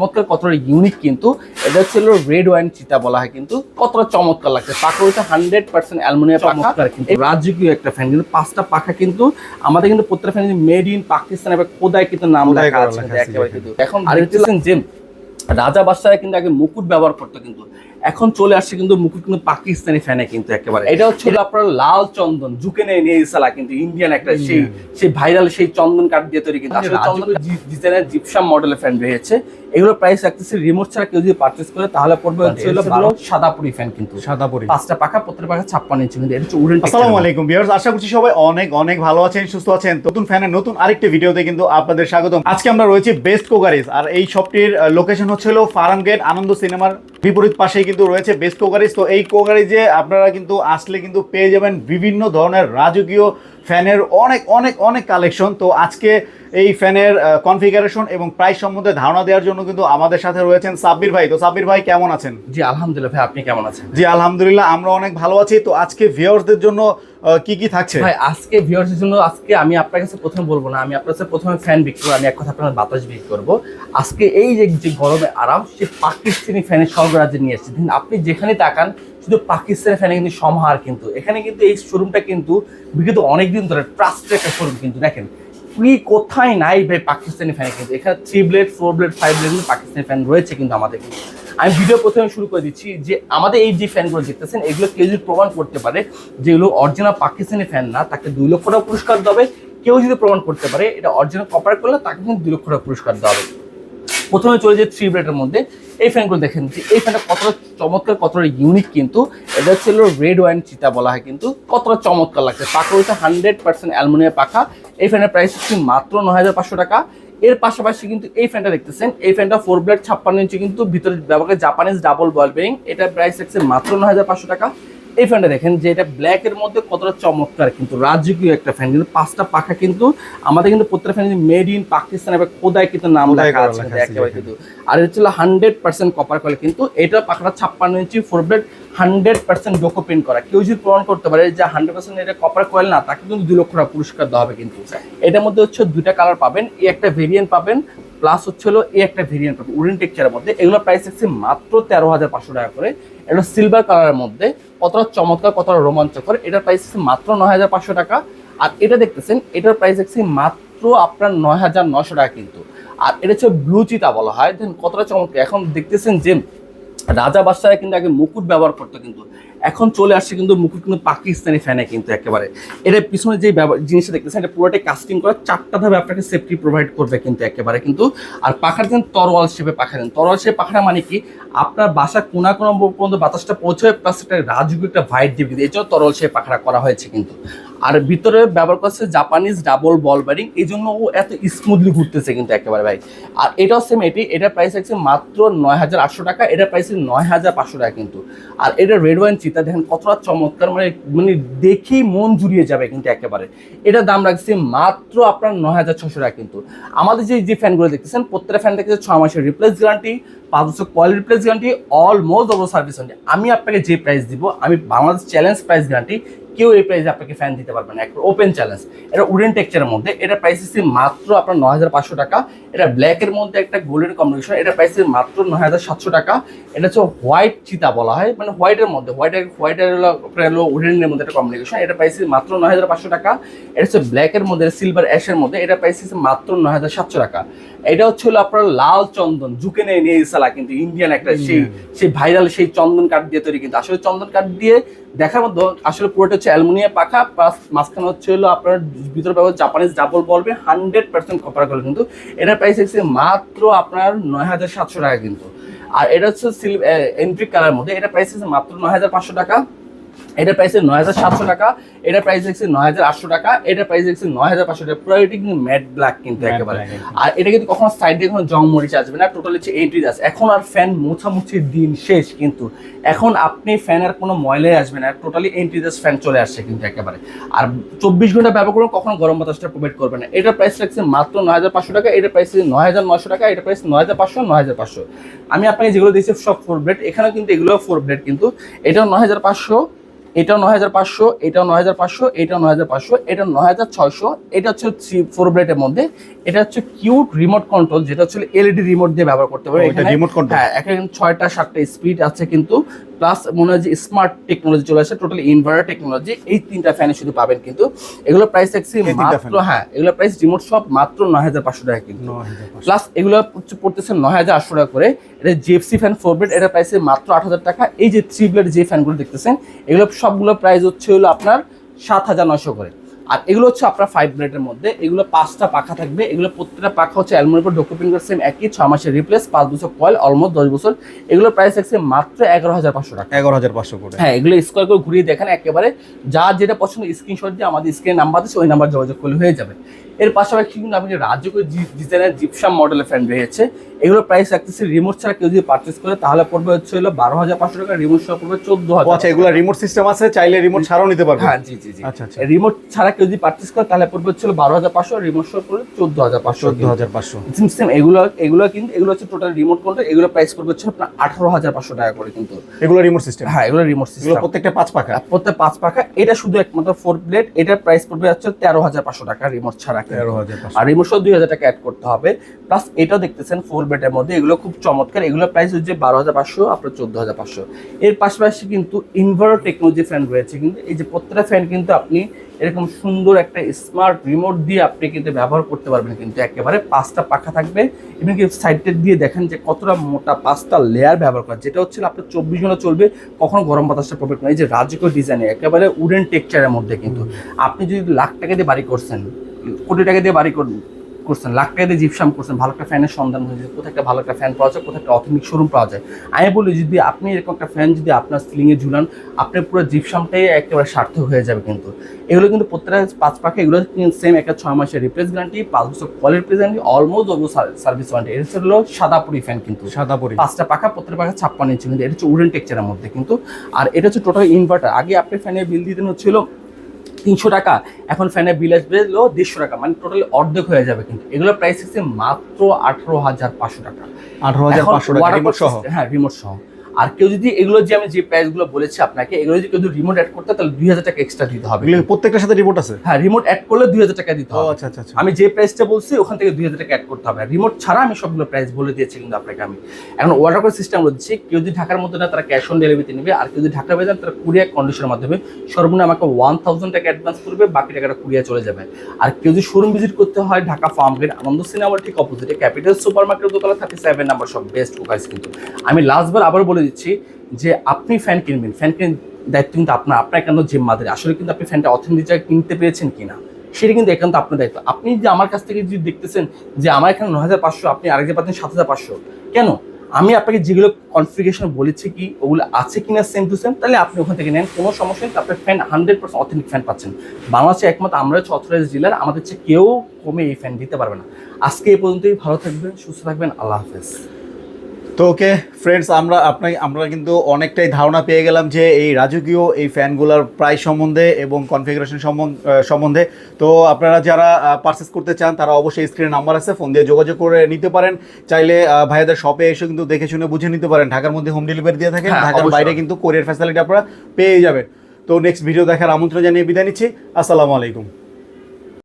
চমৎকার কতটা ইউনিক কিন্তু। এটা ছিল রেড ওয়াইন চিটা বলা হয় কিন্তু কতটা চমৎকার লাগছে। পাখা হচ্ছে হান্ড্রেড পার্সেন্ট অ্যালমোনিয়াম পাখা। কিন্তু। রাজকীয় একটা ফ্যান কিন্তু পাঁচটা পাখা কিন্তু আমাদের কিন্তু প্রত্যেকটা ফ্যান মেড ইন পাকিস্তান এবার কোদায় কিন্তু নাম লেখা আছে একেবারে কিন্তু। এখন আরেকটি যে রাজা বাদশাহ কিন্তু আগে মুকুট ব্যবহার করতো কিন্তু। এখন চলে আসছে কিন্তু মুকুট কিন্তু পাকিস্তানি ফ্যানে কিন্তু একেবারে। এটা হচ্ছে আপনার লাল চন্দন জুকে নিয়ে নিয়ে ইসালা কিন্তু ইন্ডিয়ান একটা সেই সেই ভাইরাল সেই চন্দন কাঠ দিয়ে তৈরি কিন্তু। আসলে চন্দন ডিজাইনের জিপসাম মডেলের ফ্যান বেরিয়েছে এগুলো প্রাইস রাখতেছে রিমোট ছাড়া কেউ যদি পারচেস করে তাহলে পড়বে হচ্ছে সাদাপুরি ফ্যান কিন্তু। সাদা পরি পাঁচটা পাখা প্রত্যেক পাখা ছাপ্পান্ন ইঞ্চি কিন্তু। এটা হচ্ছে উডেন আসসালামু আলাইকুম ভিউয়ার্স আশা করছি সবাই অনেক অনেক ভালো আছেন সুস্থ আছেন। নতুন ফ্যানের নতুন আরেকটি ভিডিওতে কিন্তু আপনাদের স্বাগতম। আজকে আমরা রয়েছি বেস্ট কোকারিজ আর এই শপটির লোকেশন হচ্ছে হলো ফার্ম গেট, আনন্দ সিনেমার বিপরীত পাশেই কিন্তু রয়েছে বেস্ট কোকারিজ তো এই কোকারিজে আপনারা কিন্তু আসলে কিন্তু পেয়ে যাবেন বিভিন্ন ধরনের রাজকীয় ফ্যানের অনেক অনেক অনেক কালেকশন তো আজকে এই ফ্যানের কনফিগারেশন এবং প্রাইস সম্বন্ধে ধারণা দেওয়ার জন্য কিন্তু আমাদের সাথে রয়েছেন সাব্বির ভাই। তো সাব্বির ভাই কেমন আছেন? জি আলহামদুলিল্লাহ ভাই আপনি কেমন আছেন? জি আলহামদুলিল্লাহ আমরা অনেক ভালো আছি। তো আজকে ভিউয়ার্সদের জন্য কি কি থাকছে? ভাই আজকে ভিউয়ার্সের জন্য আজকে আমি আপনার কাছে প্রথমে বলব না আমি আপনার কাছে প্রথমে ফ্যান বিক্রি করব আমি এক কথা আপনার বাতাস বিক্রি করব। আজকে এই যে গরমে আরাম সে পাকিস্তানি ফ্যানের স্বর্গরাজ্যে নিয়ে এসেছে। আপনি যেখানে তাকান শুধু পাকিস্তানি ফ্যানে কিন্তু সমাহার কিন্তু। এখানে কিন্তু এই শোরুমটা কিন্তু বিগত অনেকদিন ধরে ট্রাস্টের একটা শোরুম কিন্তু। দেখেন, কি কোথায় নাই ভাই পাকিস্তানি ফ্যান কিন্তু। এখানে three blade four blade five blade কিন্তু পাকিস্তানি ফ্যান রয়েছে কিন্তু আমাদের আমি ভিডিও প্রথমে শুরু করে দিচ্ছি যে আমাদের এই যে ফ্যানগুলো দেখতেছেন, এগুলো কেউ যদি প্রমাণ করতে পারে যেগুলো অরিজিনাল পাকিস্তানি ফ্যান না, তাকে দুই লক্ষ টাকা পুরস্কার দেবে কেউ যদি প্রমাণ করতে পারে, এটা অরিজিনাল কপার করলে তাকে কিন্তু দুই লক্ষ টাকা পুরস্কার দেওয়া হবে। প্রথমে চলে যায় থ্রি ব্লেডের মধ্যে। এই ফ্যানগুলো দেখেন, যে এই ফ্যানটা কতটা চমৎকার, কতটা ইউনিক কিন্তু, এটা ছিল রেড ওয়াইন চিতা বলা হয় কিন্তু, কতটা চমৎকার লাগছে। পাখা হচ্ছে হান্ড্রেড পার্সেন্ট অ্যালমোনিয়াম পাখা। এই ফ্যানের প্রাইস হচ্ছে মাত্র ন হাজার পাঁচশো টাকা। এর পাশাপাশি কিন্তু এই ফ্যানটা দেখতেছেন, এই ফ্যানটা ফোর ব্লেড ছাপ্পান্ন ইঞ্চি কিন্তু ভিতরে ব্যবহার জাপানিজ ডাবল বল বেরিং এটার প্রাইস হচ্ছে মাত্র নয় হাজার পাঁচশো টাকা। এই ফ্যানটা দেখেন যে এটা ব্ল্যাক এর মধ্যে কতটা চমৎকার কিন্তু রাজকীয় একটা ফ্যান। কিন্তু পাঁচটা পাখা কিন্তু আমাদের কিন্তু প্রত্যেকটা ফ্যান মেড ইন পাকিস্তান এবার কোদায় কিন্তু নাম লেখা আছে কিন্তু একেবারে কিন্তু। আর এটা ছিল হান্ড্রেড পার্সেন্ট কপার কলে কিন্তু এটা পাখাটা ছাপ্পান্ন ইঞ্চি ফোর ব্লেড হান্ড্রেড পার্সেন্ট ডোকো প্রিন্ট করা। কেউ যদি প্রমাণ করতে পারে যে হান্ড্রেড পার্সেন্ট এটা কপার কয়েল না তাকে কিন্তু দুই লক্ষ টাকা পুরস্কার দেওয়া হবে কিন্তু। এটার মধ্যে হচ্ছে দুইটা কালার পাবেন। এই একটা ভেরিয়েন্ট পাবেন প্লাস হচ্ছে হলো এই একটা ভেরিয়েন্ট পাবেন উডেন টেক্সচারের মধ্যে। এগুলো প্রাইস হচ্ছে মাত্র তেরো হাজার পাঁচশো টাকা করে। এটা সিলভার কালারের মধ্যে, কতটা চমৎকার, কতটা রোমাঞ্চকর, এটার প্রাইস হচ্ছে মাত্র নয় হাজার পাঁচশো টাকা। আর এটা দেখতেছেন, এটার প্রাইস হচ্ছে মাত্র আপনার নয় হাজার নশো টাকা কিন্তু। আর এটা হচ্ছে ব্লু চিতা বলা হয়। দেন কতটা চমৎকার। এখন দেখতেছেন যে রাজা বাদশাহ কিন্তু আগে মুকুট ব্যবহার করতো কিন্তু। এখন চলে আসছে কিন্তু মুকুট কিন্তু পাকিস্তানি ফ্যানে কিন্তু একেবারে। এটা পিছনে যে জিনিসটা দেখতেছেন, এটা পুরোটাই কাস্টিং করা, চারটা ধাপে আপনাকে সেফটি প্রোভাইড করবে কিন্তু একেবারে কিন্তু। আর পাখার দিন তরোয়াল শেপে পাখা দেন। তরোয়াল শেপে পাখাটা মানে কি? আপনার বাসা কোনা কোনো পর্যন্ত বাতাসটা পৌঁছবে প্লাস একটা রাজকীয় একটা ভাইট দিবে এই জন্য তরল শেপে পাখাটা করা হয়েছে কিন্তু। আর ভিতরে ব্যবহার করছে জাপানিজ ডাবল বল ব্যারিং এই জন্য ও এত স্মুথলি ঘুরতেছে কিন্তু একেবারে ভাই। আর এটাও সেম এটি, এটার প্রাইস আছে মাত্র নয় হাজার আটশো টাকা, এটার প্রাইস নয় হাজার পাঁচশো টাকা কিন্তু। আর এটা রেড ওয়াইন চিতা, দেখেন কতটা চমৎকার মানে মানে দেখেই মন জুড়িয়ে যাবে কিন্তু একেবারে। এটার দাম রাখছে মাত্র আপনার নয় হাজার ছশো টাকা কিন্তু। আমাদের যে যে ফ্যানগুলো দেখতেছেন, প্রত্যেকটা ফ্যান দেখতেছে ছ মাসের রিপ্লেস গ্যারান্টি পাঁচ বছর quality replace guarantee almost over service guarantee আমি আপনাকে যে প্রাইস দিব, আমি বাংলাদেশ চ্যালেঞ্জ প্রাইস গ্যারান্টি কেউ এই প্রাইসে আপনাকে ফ্যান দিতে পারবে না। একটা ওপেন চ্যালেঞ্জ এটা উডেন টেক্সচারের মধ্যে, এটা প্রাইস হচ্ছে মাত্র আপনার নয় হাজার পাঁচশো টাকা। এটা ব্ল্যাকের মধ্যে একটা গোল্ডেন কম্বিনেশন এটা প্রাইস মাত্র নয় হাজার সাতশো টাকা। এটা হচ্ছে হোয়াইট চিতা বলা হয় মানে হোয়াইটের মধ্যে হোয়াইটের হোয়াইটের হলো উডেনের মধ্যে একটা কম্বিনেশন এটা প্রাইস মাত্র নয় হাজার পাঁচশো টাকা। এটা হচ্ছে ব্ল্যাকের মধ্যে সিলভার অ্যাশের মধ্যে, এটা প্রাইস মাত্র নয় হাজার সাতশো টাকা। এটা হচ্ছে হলো আপনার লাল চন্দন জুকে নিয়ে নিয়ে ইসালা কিন্তু ইন্ডিয়ান একটা সেই সেই ভাইরাল সেই চন্দন কাঠ দিয়ে তৈরি কিন্তু আসলে চন্দন কাঠ দিয়ে দেখার মতো আসলে পুরোটা হচ্ছে অ্যালুমিনিয়াম পাখা প্লাস মাঝখানে হচ্ছে হলো আপনার ভিতরে ব্যবহার জাপানিজ ডাবল বলবে হান্ড্রেড পার্সেন্ট কপার করে কিন্তু এটার প্রাইস হচ্ছে মাত্র আপনার নয় হাজার সাতশো টাকা কিন্তু। আর এটা হচ্ছে সিল এন্ট্রি কালার মধ্যে এটা প্রাইস হচ্ছে মাত্র নয় হাজার পাঁচশো টাকা। এটা প্রাইস নয় হাজার সাতশো টাকা এটা প্রাইস হচ্ছে নয় হাজার আটশো টাকা এটা প্রাইস হচ্ছে নয় হাজার পাঁচশো টাকা। পুরো এটি কিন্তু ম্যাট ব্ল্যাক কিন্তু। একেবারে আর এটা কিন্তু কখনো সাইড দিয়ে কোনো জং মরিচ আসবে না টোটালি হচ্ছে এন্ট্রি আছে এখন আর ফ্যান মোছামুছির দিন শেষ কিন্তু। এখন আপনি ফ্যান আর কোনো ময়লাই আসবে না টোটালি এন্ট্রিজাস ফ্যান চলে আসছে কিন্তু একেবারে। আর চব্বিশ ঘণ্টা ব্যবহার করুন কখনো গরম বাতাসটা প্রোভাইড করবে না। এটার প্রাইস রাখছে মাত্র নয় হাজার পাঁচশো টাকা এটার প্রাইস নয় হাজার নশো টাকা এটা প্রাইস নয় হাজার পাঁচশো নয় হাজার পাঁচশো। আমি আপনাকে যেগুলো দিয়েছি সব ফোর ব্লেড এখানেও কিন্তু এগুলো ফোর ব্লেড কিন্তু। এটাও নয় হাজার পাঁচশো এটাও নয় হাজার পাঁচশো এটাও নয় হাজার পাঁচশো এটাও নয় হাজার পাঁচশো এটা নয় হাজার ছয়শো এটা হচ্ছে থ্রি ফোর ব্লেডের মধ্যে। এটা হচ্ছে কিউট রিমোট কন্ট্রোল যেটা হচ্ছে এলইডি রিমোট দিয়ে ব্যবহার করতে পারবে এখানে- হ্যাঁ এখানে ছয়টা সাতটা স্পিড আছে কিন্তু। প্লাস মনে হয় যে স্মার্ট টেকনোলজি চলে আসে টোটালি ইনভার্টার টেকনোলজি এই তিনটা ফ্যানে শুধু পাবেন কিন্তু। এগুলো প্রাইস দেখছি মাত্র হ্যাঁ এগুলো প্রাইস রিমোট সব মাত্র নয় হাজার পাঁচশো টাকা কিন্তু। প্লাস এগুলো হচ্ছে পড়তেছে নয় হাজার আটশো টাকা করে। এটা জিএফসি ফ্যান ফোর ব্লেড এটা প্রাইসে মাত্র আট হাজার টাকা। এই যে থ্রি ব্লেড যে ফ্যানগুলো দেখতেছেন এগুলো সবগুলো প্রাইস হচ্ছে হলো আপনার সাত হাজার নয়শো করে। আর এগুলো হচ্ছে আপনার ফাইভ মিনিটের মধ্যে। এগুলো পাঁচটা পাখা থাকবে। এগুলো প্রত্যেকটা পাখা হচ্ছে অ্যালমোনিয়াম উপর ডকুপিন করে সেম একই ছ মাসের রিপ্লেস পাঁচ বছর কয়েল অলমোস্ট দশ বছর। এগুলোর প্রাইস থাকছে মাত্র এগারো হাজার পাঁচশো টাকা। এগারো হাজার পাঁচশো করে। হ্যাঁ এগুলো স্কোয়ার করে ঘুরিয়ে দেখেন একেবারে যা যেটা পছন্দ স্ক্রিনশট দিয়ে আমাদের স্ক্রিন নাম্বার আছে ওই নাম্বার যোগাযোগ করলে হয়ে যাবে। এর পাশাপাশি কিন্তু আপনি রাজ্যকর ডিজাইনের জিপসাম মডেলের ফ্যান রয়েছে এগুলো প্রাইস রাখতেছে রিমোট ছাড়া কেউ যদি পারচেস করে তাহলে পড়বে হচ্ছে হলো বারো হাজার পাঁচশো টাকা রিমোট সহ পড়বে চোদ্দ হাজার আচ্ছা এগুলো রিমোট সিস্টেম আছে চাইলে রিমোট ছাড়াও নিতে পারবে। হ্যাঁ জি জি জি। আচ্ছা আচ্ছা। রিমোট ছাড়া কেউ যদি পারচেস করে তাহলে পড়বে হচ্ছে বারো হাজার পাঁচশো রিমোট সহ পড়বে চোদ্দ হাজার পাঁচশো। চোদ্দ হাজার পাঁচশো। সিস্টেম এগুলো এগুলো কিন্তু এগুলো হচ্ছে টোটাল রিমোট কন্ট্রোল এগুলো প্রাইস পড়বে হচ্ছে আপনার আঠারো হাজার পাঁচশো টাকা করে কিন্তু। এগুলো রিমোট সিস্টেম হ্যাঁ এগুলো রিমোট সিস্টেম প্রত্যেকটা পাঁচ পাখা? প্রত্যেক পাঁচ পাখা এটা শুধু একমাত্র ফোর প্লেট এটার প্রাইস পড়বে হচ্ছে তেরো হাজার পাঁচশো টাকা রিমোট ছাড়া আর সহ দুই হাজার টাকা অ্যাড করতে হবে। প্লাস এটাও দেখতেছেন ফোর বেডের মধ্যে এগুলো খুব চমৎকার। এগুলো প্রাইস হচ্ছে বারো হাজার পাঁচশো আপনার চোদ্দ হাজার পাঁচশো। এর পাশাপাশি কিন্তু ইনভার্টার টেকনোলজি ফ্যান রয়েছে। কিন্তু এই যে প্রত্যেকটা ফ্যান কিন্তু আপনি এরকম সুন্দর একটা স্মার্ট রিমোট দিয়ে আপনি কিন্তু ব্যবহার করতে পারবেন। কিন্তু একেবারে পাঁচটা পাখা থাকবে। এবং কি সাইডটা দিয়ে দেখেন যে কতটা মোটা পাঁচটা লেয়ার ব্যবহার করা। যেটা হচ্ছে আপনার চব্বিশ ঘণ্টা চলবে কখনো গরম বাতাসটা প্রবেশ না। এই যে রাজকীয় ডিজাইনে একেবারে উডেন টেক্সচারের মধ্যে কিন্তু। আপনি যদি লাখ টাকা দিয়ে বাড়ি করছেন কোটি টাকা দিয়ে বাড়ি করছেন লাখ টাকা দিয়ে জিপসাম করছেন ভালো একটা ফ্যানের সন্ধান হয়েছে কোথায় একটা ভালো একটা ফ্যান পাওয়া যায় কোথায় একটা অথেন্টিক শোরুম পাওয়া যায়। আমি বলি যদি আপনি এরকম একটা ফ্যান যদি আপনার সিলিংয়ে ঝুলান আপনার পুরো জিপসামটাই একেবারে সার্থক হয়ে যাবে কিন্তু। এগুলো কিন্তু প্রত্যেকটা পাঁচ পাখা এগুলো সেম একটা ছয় মাসের রিপ্লেস গ্যারান্টি পাঁচ বছর কলের replace guarantee almost service warranty এটা হলো সাদাপুরি ফ্যান কিন্তু। সাদা পরি পাঁচটা পাখা প্রত্যেক পাখা ছাপ্পান্ন ইঞ্চি কিন্তু এটা হচ্ছে উডেন টেক্সচারের মধ্যে কিন্তু। আর এটা হচ্ছে টোটাল ইনভার্টার আগে আপনি ফ্যানের বিল দিতেন হচ্ছিল তিনশো টাকা এখন ফ্যানের বিল আসবে হলো দেড়শো টাকা মানে টোটালি অর্ধেক হয়ে যাবে কিন্তু। এগুলোর প্রাইস হচ্ছে মাত্র আঠারো হাজার পাঁচশো টাকা। আঠারো হাজার পাঁচশো টাকা হ্যাঁ রিমোট সহ। আর কেউ যদি এগুলো যে আমি যে প্রাইসগুলো বলেছি আপনাকে এগুলো যদি কেউ রিমোট অ্যাড করতে তাহলে দুই হাজার টাকা এক্সট্রা দিতে হবে। এগুলো প্রত্যেকটার সাথে রিমোট আছে? হ্যাঁ রিমোট অ্যাড করলে দুই হাজার টাকা দিতে হবে। আচ্ছা আচ্ছা আচ্ছা। আমি যে প্রাইসটা বলছি ওখান থেকে দুই হাজার টাকা অ্যাড করতে হবে। রিমোট ছাড়া আমি সবগুলো প্রাইস বলে দিয়েছি কিন্তু আপনাকে আমি। এখন অর্ডার করে সিস্টেম বলছি কেউ যদি ঢাকার মধ্যে না তারা ক্যাশ অন ডেলিভারিতে নেবে আর কেউ যদি ঢাকা বেজান তারা কুরিয়ার কন্ডিশনের মাধ্যমে সর্বনিম্ন আমাকে ওয়ান থাউজেন্ড টাকা অ্যাডভান্স করবে বাকি টাকাটা কুরিয়ার চলে যাবে। আর কেউ যদি শোরুম ভিজিট করতে হয় ঢাকা ফার্ম গেট আনন্দ সিনেমার ঠিক অপোজিটে ক্যাপিটাল সুপার মার্কেট দোকানে থার্টি সেভেন নাম্বার সব বেস্ট কুকার্স কিন্তু। আমি লাস্টবার আবার বলে দিচ্ছি যে আপনি ফ্যান কিনবেন। ফ্যান কিনে দায়িত্ব কিন্তু আপনার। আপনার কেন জিম্মাদারি আসলে কিন্তু আপনি ফ্যানটা অথেন্টিক জায়গায় কিনতে পেরেছেন কিনা? সেটা কিন্তু একান্ত আপনার দায়িত্ব। আপনি যে আমার কাছ থেকে যদি দেখতেছেন যে আমার এখানে ন হাজার পাঁচশো, আপনি আরেক যে পাচ্ছেন সাত হাজার পাঁচশো। কেন? আমি আপনাকে যেগুলো কনফিগারেশন বলেছি কি, ওগুলো আছে কিনা সেম টু সেম তাহলে আপনি ওখান থেকে নেন। কোনো সমস্যা নেই আপনার fan hundred percent authentic fan পাচ্ছেন। বাংলাদেশে একমাত্র, আমরা হচ্ছে অথরাইজ ডিলার আমাদের চেয়ে কেউ কমে এই ফ্যান দিতে পারবে না। আজকে এই পর্যন্তই, ভালো থাকবেন, সুস্থ থাকবেন, আল্লাহ হাফেজ। তো ওকে ফ্রেন্ডস আমরা আপনাকে আমরা কিন্তু অনেকটাই ধারণা পেয়ে গেলাম যে এই রাজকীয় এই ফ্যানগুলোর প্রাইস সম্বন্ধে এবং কনফিগারেশন সম্বন্ধে তো আপনারা যারা পারচেস করতে চান তারা অবশ্যই স্ক্রিনে নাম্বার আছে ফোন দিয়ে যোগাযোগ করে নিতে পারেন। চাইলে ভাইয়াদের শপে এসে কিন্তু দেখে শুনে বুঝে নিতে পারেন। ঢাকার মধ্যে হোম ডেলিভারি দিয়ে থাকেন হ্যাঁ, ঢাকার বাইরে কিন্তু কোরিয়ার ফ্যাসিলিটি আপনারা পেয়ে যাবেন। তো নেক্সট ভিডিও দেখার আমন্ত্রণ জানিয়ে বিদায় নিচ্ছি। আসসালামু আলাইকুম।